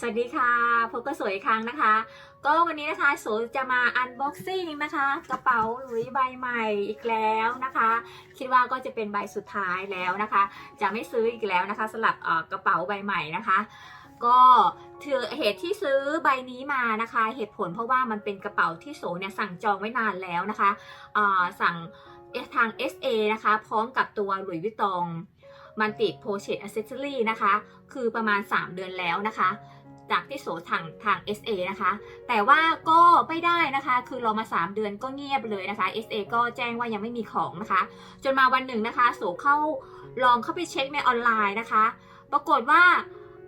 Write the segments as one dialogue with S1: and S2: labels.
S1: สวัสดีค่ะพบกับสวยอีกครั้งนะคะ ก็วันนี้นะคะโสจะมาอันบ็อกซิ่งนะคะ กระเป๋าหลุยใบใหม่อีกแล้วนะคะ คิดว่าก็จะเป็นใบสุดท้ายแล้วนะคะ จะไม่ซื้ออีกแล้วนะคะสำหรับกระเป๋าใบใหม่นะคะ ก็ถือเหตุที่ซื้อใบนี้มานะคะ เหตุผลเพราะว่ามันเป็นกระเป๋าที่โสเนี่ยสั่งจองไว้นานแล้วนะคะสั่งทาง SA นะคะ พร้อมกับตัวหลุยวิตองมันติดโพเชตอเซสซอรี่นะคะ คือประมาณ 3 เดือนแล้วนะคะ จากที่โสทางทาง SA นะคะ แต่ว่าก็ไม่ได้นะคะ คือรอมา 3 เดือนก็เงียบเลยนะคะ SA ก็แจ้งว่ายังไม่มีของนะคะ จนมาวันหนึ่งนะคะ โสเข้าลองเข้าไปเช็คในออนไลน์นะคะ ปรากฏว่า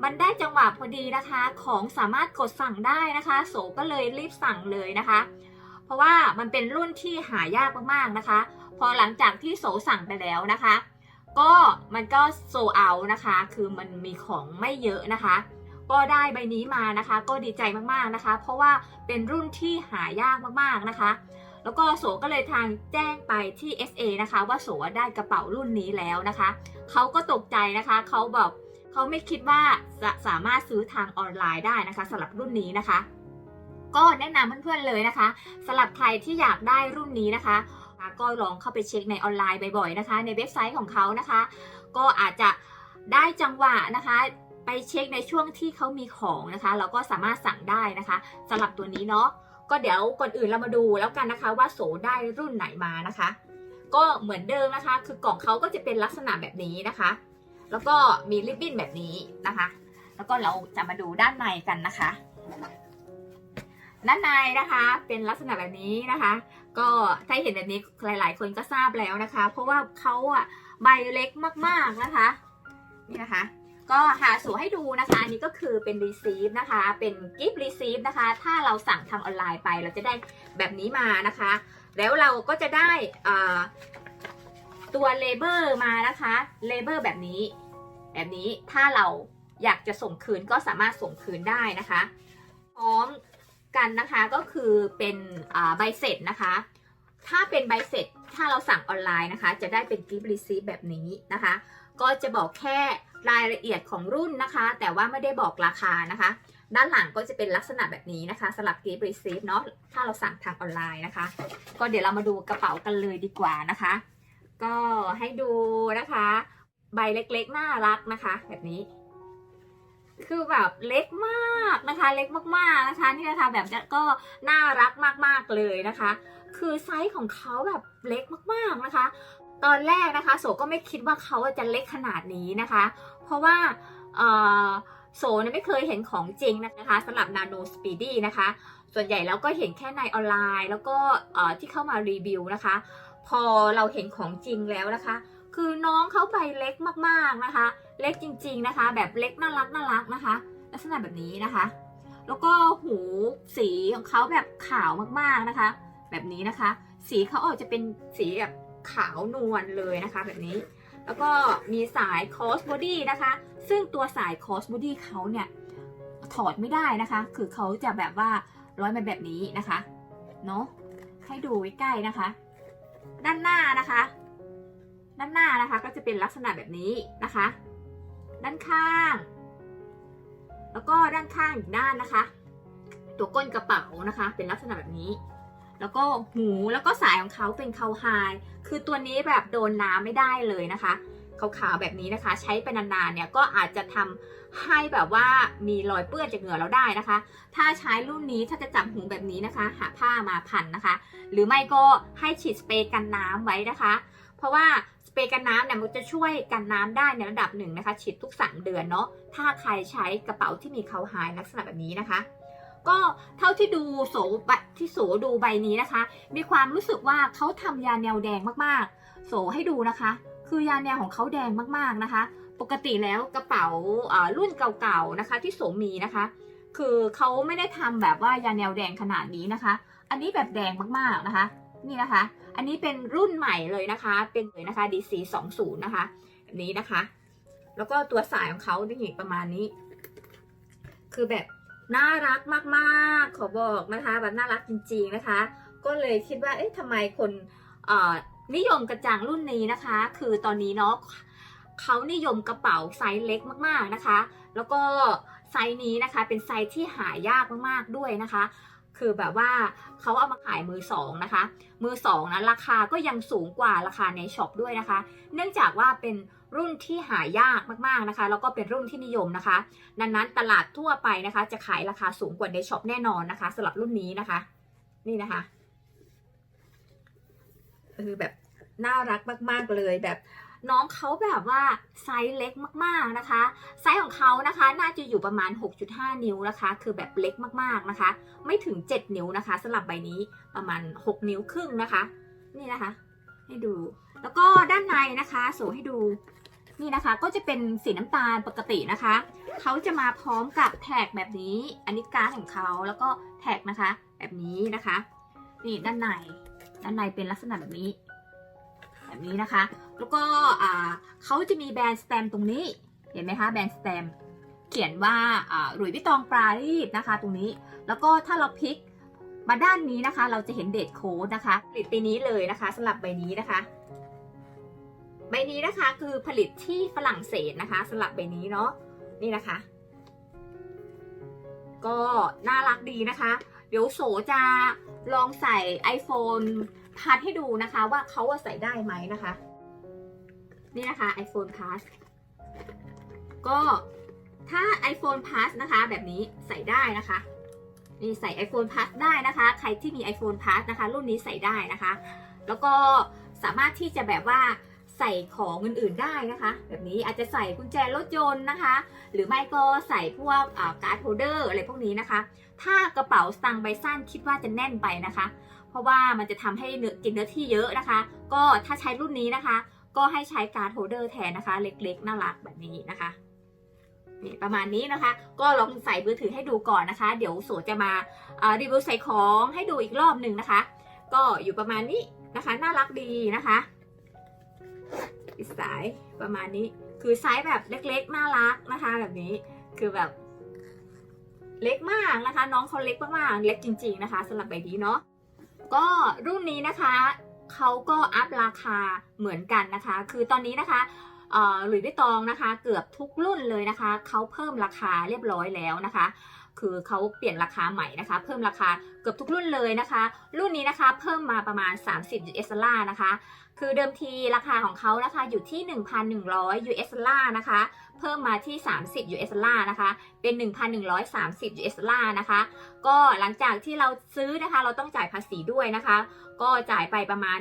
S1: มันได้จังหวะพอดีนะคะ ของสามารถกดสั่งได้นะคะ โสก็เลยรีบสั่งเลยนะคะ เพราะว่ามันเป็นรุ่นที่หายากมากๆนะคะ พอหลังจากที่โสสั่งไปแล้วนะคะ ก็มันก็โซเอานะคะ คือมันมีของไม่เยอะนะคะ ก็ได้ใบนี้มานะคะ ก็ดีใจมากๆนะคะ เพราะว่าเป็นรุ่นที่หายากมากๆนะคะ แล้วก็โสก็เลยทางแจ้งไปที่ SA นะคะ ว่าโสได้กระเป๋ารุ่นนี้แล้วนะคะเขาก็ตกใจนะคะเขาบอกเขาไม่คิดว่าจะสามารถซื้อทางออนไลน์ได้นะคะสำหรับรุ่นนี้นะคะ ก็แนะนำเพื่อนๆเลยนะคะสำหรับใครที่อยากได้รุ่นนี้นะคะก็ลองเข้าไปเช็คในออนไลน์บ่อยๆนะคะ ในเว็บไซต์ของเขานะคะ ก็อาจจะได้จังหวะนะคะ ไปเช็คในช่วงที่เขามีของนะคะ เราก็สามารถสั่งได้นะคะสำหรับตัวนี้เนาะก็เดี๋ยวก่อนอื่นเรามาดูแล้วกันนะคะ ว่าโสได้รุ่นไหนมานะคะ ก็เหมือนเดิมนะคะ คือกล่องเขาก็จะเป็นลักษณะแบบนี้นะคะ แล้วก็มีริบบิ้นแบบนี้นะคะ แล้วก็เราจะมาดูด้านในกันนะคะด้านในนะคะเป็นลักษณะแบบนี้นะคะ ก็ถ้าเห็นแบบนี้หลาย ๆ คนก็ทราบแล้วนะคะ เพราะว่าเขาอะใบเล็กมากๆนะคะ นี่นะคะ ก็หาสูให้ดูนะคะ อันนี้ก็คือเป็นรีซีฟนะคะ เป็นกิฟต์รีซีฟนะคะ ถ้าเราสั่งทางออนไลน์ไปเราจะได้แบบนี้มานะคะ แล้วเราก็จะได้ตัวเลเบอร์มานะคะ เลเบอร์แบบนี้ แบบนี้ถ้าเราอยากจะส่งคืนก็สามารถส่งคืนได้นะคะ พร้อมกันนะคะก็คือเป็นใบเสร็จนะคะ ถ้าเป็นใบเสร็จถ้าเราสั่งออนไลน์นะคะ จะได้เป็นกิฟต์รีซีฟแบบนี้นะคะก็จะบอกแค่รายละเอียดของรุ่นนะคะ แต่ว่าไม่ได้บอกราคานะคะ ด้านหลังก็จะเป็นลักษณะแบบนี้นะคะสำหรับกิฟต์รีซีฟเนาะถ้าเราสั่งทางออนไลน์นะคะ ก็เดี๋ยวเรามาดูกระเป๋ากันเลยดีกว่านะคะ ก็ให้ดูนะคะ ใบเล็กๆน่ารักนะคะ แบบนี้ คือแบบเล็กมากนะคะ เล็กมากๆนะคะนี่นะคะแบบนี้ก็น่ารักมากๆเลยนะคะ คือไซส์ของเขาแบบเล็กมากๆนะคะ ตอนแรกนะคะโสก็ไม่คิดว่าเขาจะเล็กขนาดนี้นะคะ เพราะว่าโสเนี่ยไม่เคยเห็นของจริงนะคะสำหรับ Nano Speedy นะคะ ส่วนใหญ่เราก็เห็นแค่ในออนไลน์ แล้วก็ที่เข้ามารีวิวนะคะ พอเราเห็นของจริงแล้วนะคะ คือน้องเขาใบเล็กมากๆนะคะ เล็กจริง ๆนะคะ แบบเล็กน่ารักน่ารักนะคะ ลักษณะแบบนี้นะคะ แล้วก็หูสีของเขาแบบขาวมากๆนะคะ แบบนี้นะคะ สีเขาออกจะเป็นสีแบบ ขาวนวลเลยนะคะแบบนี้ แล้วก็มีสาย cross body นะคะ ซึ่งตัวสาย cross body เขาเนี่ยถอดไม่ได้นะคะ คือเขาจะแบบว่าร้อยมาแบบนี้นะคะ เนาะให้ดูใกล้นะคะ ด้านหน้านะคะ ด้านหน้านะคะก็จะเป็นลักษณะแบบนี้นะคะ ด้านข้าง แล้วก็ด้านข้างอีกด้านนะคะ ตัวก้นกระเป๋านะคะ เป็นลักษณะแบบนี้ แล้วก็หูแล้วก็สายของเขาเป็นเคาไฮคือตัวนี้แบบโดนน้ำไม่ได้เลยนะคะขาวๆแบบนี้นะคะ ใช้ไปนานๆเนี่ยก็อาจจะทำให้แบบว่ามีรอยเปื้อนจากเหงื่อเราได้นะคะ ถ้าใช้รุ่นนี้ถ้าจะจับหูแบบนี้นะคะ หาผ้ามาพันนะคะ หรือไม่ก็ให้ฉีดสเปรย์กันน้ำไว้นะคะ เพราะว่าสเปรย์กันน้ำเนี่ยมันจะช่วยกันน้ำได้ในระดับหนึ่งนะคะ ฉีดทุก3เดือนเนาะถ้าใครใช้กระเป๋าที่มีเคาไฮลักษณะแบบนี้นะคะ ก็เท่าที่ดูโสที่โสดูใบนี้นะคะ มีความรู้สึกว่าเขาทำยาแนวแดงมากๆ โสให้ดูนะคะ คือยาแนวของเขาแดงมากๆนะคะ ปกติแล้วกระเป๋ารุ่นเก่าๆนะคะ ที่โสมีนะคะ คือเขาไม่ได้ทำแบบว่ายาแนวแดงขนาดนี้นะคะ อันนี้แบบแดงมากๆนะคะ นี่นะคะ อันนี้เป็นรุ่นใหม่เลยนะคะ เป็นเลยนะคะ DC 2 0นะคะแบบนี้นะคะ แล้วก็ตัวสายของเขานี่ประมาณนี้ คือแบบ น่ารักมากๆ ขอบอกนะคะแบบน่ารักจริงๆนะคะ ก็เลยคิดว่าเอ๊ะทำไมคนอ่อนิยมกระจังรุ่นนี้นะคะ คือตอนนี้เนาะเขานิยมกระเป๋าไซส์เล็กมากๆนะคะ แล้วก็ไซส์นี้นะคะเป็นไซส์ที่หายากมากๆด้วยนะคะ คือแบบว่าเขาเอามาขายมือสองนะคะ มือสองนะราคาก็ยังสูงกว่าราคาในช็อปด้วยนะคะ เนื่องจากว่าเป็น รุ่นที่หายากมากๆนะคะ แล้วก็เป็นรุ่นที่นิยมนะคะดังนั้นตลาดทั่วไปนะคะ จะขายราคาสูงกว่าในช็อปแน่นอนนะคะสำหรับรุ่นนี้นะคะ นี่นะคะเออแบบน่ารักมากๆเลยแบบน้องเขาแบบว่าไซส์เล็กมากๆนะคะ ไซส์ของเขานะคะ น่าจะอยู่ประมาณ 6.5 นิ้วนะคะ คือแบบเล็กมากๆนะคะ ไม่ถึง 7 นิ้วนะคะสำหรับใบนี้ประมาณ 6 นิ้วครึ่งนะคะ นี่นะคะ ให้ดู แล้วก็ด้านในนะคะสูให้ดู นี่นะคะก็จะเป็นสีน้ำตาลปกตินะคะ เขาจะมาพร้อมกับแท็กแบบนี้ อันนี้การ์ดของเขาแล้วก็แท็กนะคะ แบบนี้นะคะ นี่ด้านใน ด้านในเป็นลักษณะแบบนี้ แบบนี้นะคะ แล้วก็อ่าเขาจะมีแบรนด์สแตมตรงนี้ เห็นไหมคะแบรนด์สแตมเขียนว่าอ่าหลุยส์วิตตองปรารีสนะคะ ตรงนี้ แล้วก็ถ้าเราพลิกมาด้านนี้นะคะ เราจะเห็นเดทโค้ดนะคะผลิตปีนี้เลยนะคะสำหรับใบนี้นะคะ ใบนี้นะคะคือผลิตที่ฝรั่งเศสนะคะสำหรับใบนี้เนาะนี่นะคะ ก็น่ารักดีนะคะ เดี๋ยวโสจะลองใส่ iPhone พัดให้ดูนะคะว่าเขาใส่ได้ไหมนะคะ นี่นะคะ iPhone Plus ก็ถ้า iPhone Plus นะคะแบบนี้ใส่ได้นะคะนี่ใส่ iPhone Plus ได้นะคะ ใครที่มี iPhone Plus นะคะ รุ่นนี้ใส่ได้นะคะ แล้วก็สามารถที่จะแบบว่า ใส่ของอื่นๆได้นะคะ แบบนี้อาจจะใส่กุญแจรถยนต์นะคะ หรือไม่ก็ใส่พวกการ์ดโฮเดอร์อะไรพวกนี้นะคะ ถ้ากระเป๋าสตางค์ใบสั้นคิดว่าจะแน่นไปนะคะ เพราะว่ามันจะทำให้เนื้อกินเนื้อที่เยอะนะคะ ก็ถ้าใช้รุ่นนี้นะคะ ก็ให้ใช้การ์ดโฮเดอร์แทนนะคะ เล็กๆน่ารักแบบนี้นะคะนี่ประมาณนี้นะคะ ก็ลองใส่มือถือให้ดูก่อนนะคะ เดี๋ยวโสจะมารีวิวใส่ของให้ดูอีกรอบหนึ่งนะคะ ก็อยู่ประมาณนี้นะคะ น่ารักดีนะคะ ปิดสายประมาณนี้ คือไซส์แบบเล็กๆ น่ารักนะคะ แบบนี้คือแบบ เล็กมากนะคะ น้องเขาเล็กมากๆเล็กจริง ๆนะคะสำหรับใบนี้เนาะก็รุ่นนี้นะคะเขาก็อัพราคาเหมือนกันนะคะ คือตอนนี้นะคะหลุยส์วิตตองนะคะ เกือบทุกรุ่นเลยนะคะเขาเพิ่มราคาเรียบร้อยแล้วนะคะ คือเขาเปลี่ยนราคาใหม่นะคะ เพิ่มราคาเกือบทุกรุ่นเลยนะคะ รุ่นนี้นะคะเพิ่มมาประมาณ 30 US ดอลลาร์นะคะ คือเดิมทีราคาของเขานะคะอยู่ที่ 1,100 US ดอลลาร์นะคะ เพิ่มมาที่ 30 US ดอลลาร์นะคะ เป็น 1,130 US ดอลลาร์นะคะ ก็หลังจากที่เราซื้อนะคะ เราต้องจ่ายภาษีด้วยนะคะ ก็จ่ายไปประมาณ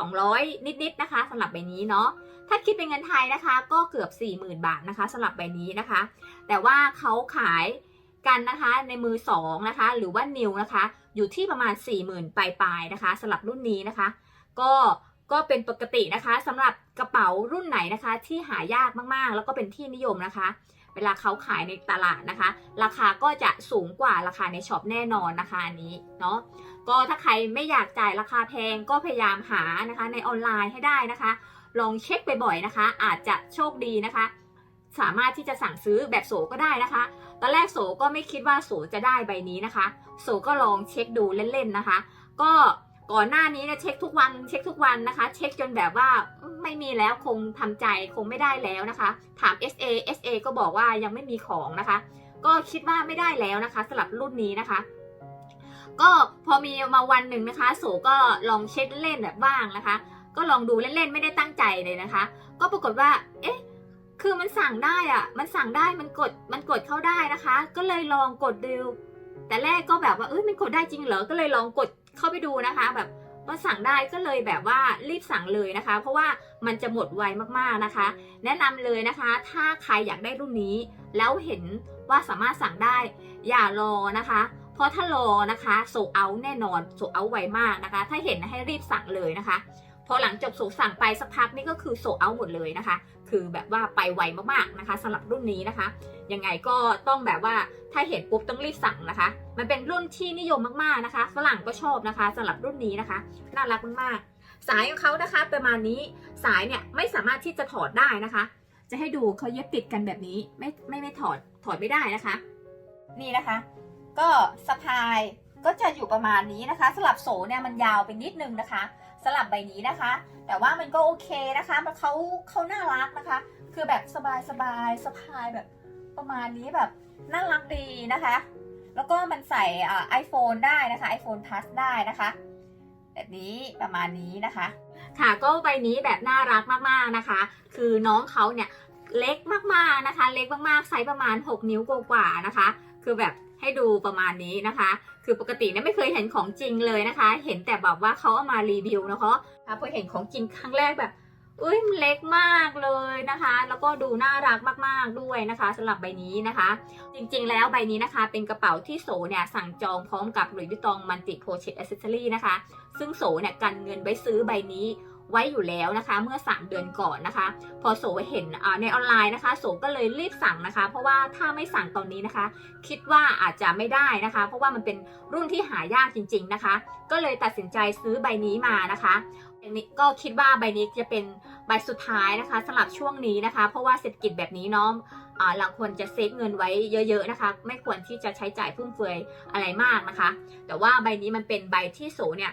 S1: 1,200 นิดๆนะคะสำหรับใบนี้เนาะ ถ้าคิดเป็นเงินไทยนะคะ ก็เกือบ 40,000 บาทนะคะสำหรับใบนี้นะคะ แต่ว่าเขาขายกันนะคะในมือ2นะคะ หรือว่านิวนะคะ อยู่ที่ประมาณ 40,000 ปลายๆนะคะสำหรับรุ่นนี้นะคะ ก็ ก็เป็นปกตินะคะสำหรับกระเป๋ารุ่นไหนนะคะ ที่หายากมากๆ แล้วก็เป็นที่นิยมนะคะ เวลาเขาขายในตลาดนะคะ ราคาก็จะสูงกว่าราคาในช็อปแน่นอนนะคะอันนี้เนาะก็ถ้าใครไม่อยากจ่ายราคาแพงก็พยายามหานะคะ ในออนไลน์ให้ได้นะคะ ลองเช็คบ่อยๆนะคะ อาจจะโชคดีนะคะ สามารถที่จะสั่งซื้อแบบโสก็ได้นะคะตอนแรกโสก็ไม่คิดว่าโสจะได้ใบนี้นะคะ โสก็ลองเช็คดูเล่นๆนะคะ ก็ ก่อนหน้านี้เนี่ยเช็คทุกวันเช็คทุกวันนะคะ เช็คจนแบบว่าไม่มีแล้วคงทำใจคงไม่ได้แล้วนะคะ ถาม SA SA ก็บอกว่ายังไม่มีของนะคะ ก็คิดว่าไม่ได้แล้วนะคะสำหรับรุ่นนี้นะคะ ก็พอมีมาวันหนึ่งนะคะ โสก็ลองเช็คเล่นแบบบ้างนะคะ ก็ลองดูเล่นๆไม่ได้ตั้งใจเลยนะคะ ก็ปรากฏว่า เอ๊ะคือมันสั่งได้อะมันสั่งได้มันกดมันกดเข้าได้นะคะ ก็เลยลองกดดูแต่แรกก็แบบว่าเอ้ยมันกดได้จริงเหรอก็เลยลองกด เข้าไปดูนะคะแบบว่าสั่งได้ก็เลยแบบว่ารีบสั่งเลยนะคะ เพราะว่ามันจะหมดไวมากๆนะคะ แนะนำเลยนะคะ ถ้าใครอยากได้รุ่นนี้ แล้วเห็นว่าสามารถสั่งได้ อย่ารอนะคะ เพราะถ้ารอนะคะโซเอาแน่นอนโซเอาไวมากนะคะ ถ้าเห็นให้รีบสั่งเลยนะคะ พอหลังจบโซสั่งไปสักพักนี่ก็คือโซเอาหมดเลยนะคะ คือแบบว่าไปไวมากๆนะคะสำหรับรุ่นนี้นะคะ ยังไงก็ต้องแบบว่าถ้าเห็นปุ๊บต้องรีบสั่งนะคะ มันเป็นรุ่นที่นิยมมากๆนะคะ ฝรั่งก็ชอบนะคะสำหรับรุ่นนี้นะคะ น่ารักมากๆ สายของเขานะคะประมาณนี้สายเนี่ยไม่สามารถที่จะถอดได้นะคะ จะให้ดูเขาเย็บติดกันแบบนี้ไม่ไม่ไม่ถอดถอดไม่ได้นะคะ นี่นะคะ ก็สะพายก็จะอยู่ประมาณนี้นะคะสลับโสเนี่ยมันยาวไปนิดนึงนะคะสลับใบนี้นะคะ แต่ว่ามันก็โอเคนะคะมันเขาเขาน่ารักนะคะ คือแบบสบายสบายสะพายแบบประมาณนี้แบบน่ารักดีนะคะ แล้วก็มันใส่ไอโฟนได้นะคะ iPhone Plus ได้นะคะแบบนี้ประมาณนี้นะคะ ค่ะก็ใบนี้แบบน่ารักมากๆนะคะ คือน้องเขาเนี่ยเล็กมากๆนะคะ เล็กมากๆไซส์ประมาณ 6 นิ้วกว่าๆนะคะ คือแบบ ให้ดูประมาณนี้นะคะ คือปกติเนี่ยไม่เคยเห็นของจริงเลยนะคะ เห็นแต่แบบว่าเขาเอามารีวิวนะคะพอเห็นของจริงครั้งแรกแบบอุ้ยมันเล็กมากเลยนะคะ แล้วก็ดูน่ารักมากๆด้วยนะคะสำหรับใบนี้นะคะ จริงๆ แล้วใบนี้นะคะ เป็นกระเป๋าที่โสเนี่ยสั่งจองพร้อมกับหลุยส์วิตตองมันติโคเชตอ c เซสซอรี่นะคะ ซึ่งโสเนี่ยกันเงินไว้ซื้อใบนี้ ไว้อยู่แล้วนะคะ เมื่อ 3 เดือนก่อนนะคะ พอโสเห็นในออนไลน์นะคะ โสก็เลยรีบสั่งนะคะ เพราะว่าถ้าไม่สั่งตอนนี้นะคะ คิดว่าอาจจะไม่ได้นะคะ เพราะว่ามันเป็นรุ่นที่หายากจริง ๆนะคะ ก็เลยตัดสินใจซื้อใบนี้มานะคะอันนี้ก็คิดว่าใบนี้จะเป็นใบสุดท้ายนะคะสำหรับช่วงนี้นะคะ เพราะว่าเศรษฐกิจแบบนี้เน้องอ่าเราควรจะเซฟเงินไว้เยอะ ๆนะคะ ไม่ควรที่จะใช้จ่ายฟุ่มเฟือยอะไรมากนะคะ แต่ว่าใบนี้มันเป็นใบที่โสเนี่ย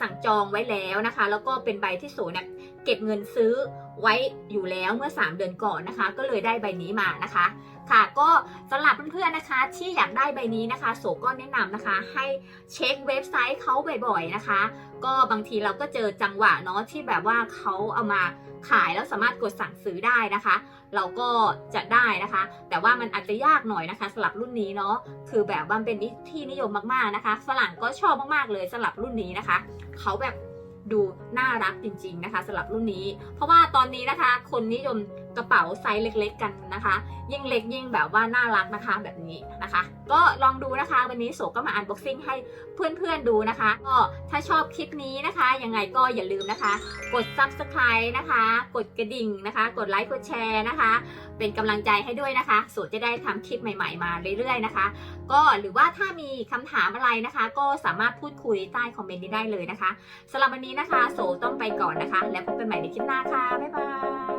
S1: สั่งจองไว้แล้วนะคะ แล้วก็เป็นใบที่โสเนี่ยเก็บเงินซื้อไว้อยู่แล้วเมื่อ 3 เดือนก่อนนะคะ ก็เลยได้ใบนี้มานะคะ ค่ะ ก็สำหรับเพื่อนๆนะคะ ที่อยากได้ใบนี้นะคะ โสก็แนะนำนะคะ ให้เช็คเว็บไซต์เขาบ่อยๆนะคะ ก็บางทีเราก็เจอจังหวะเนาะที่แบบว่าเขาเอามาขายแล้วสามารถกดสั่งซื้อได้นะคะ เราก็จะได้นะคะ แต่ว่ามันอาจจะยากหน่อยนะคะสำหรับรุ่นนี้เนาะคือแบบมันเป็นที่นิยมมากๆนะคะฝรั่งก็ชอบมากๆเลยสำหรับรุ่นนี้นะคะเขาแบบดูน่ารักจริง ๆนะคะสำหรับรุ่นนี้ เพราะว่าตอนนี้นะคะ คนนิยมกระเป๋าไซส์เล็กๆกันนะคะ ยิ่งเล็กยิ่งแบบว่าน่ารักนะคะแบบนี้นะคะ ก็ลองดูนะคะ วันนี้โสก็มาอันบ็อกซิ่งให้เพื่อนๆดูนะคะ ก็ถ้าชอบคลิปนี้นะคะ ยังไงก็อย่าลืมนะคะ กด subscribe นะคะ กดกระดิ่งนะคะ กดไลค์กดแชร์นะคะ เป็นกำลังใจให้ด้วยนะคะโสจะได้ทำคลิปใหม่ๆมาเรื่อยๆนะคะ ก็หรือว่าถ้ามีคำถามอะไรนะคะ ก็สามารถพูดคุยใต้คอมเมนต์นี้ได้เลยนะคะสำหรับวันนี้นะคะ โสต้องไปก่อนนะคะ แล้วพบกันใหม่ในคลิปหน้าค่ะบ๊ายบาย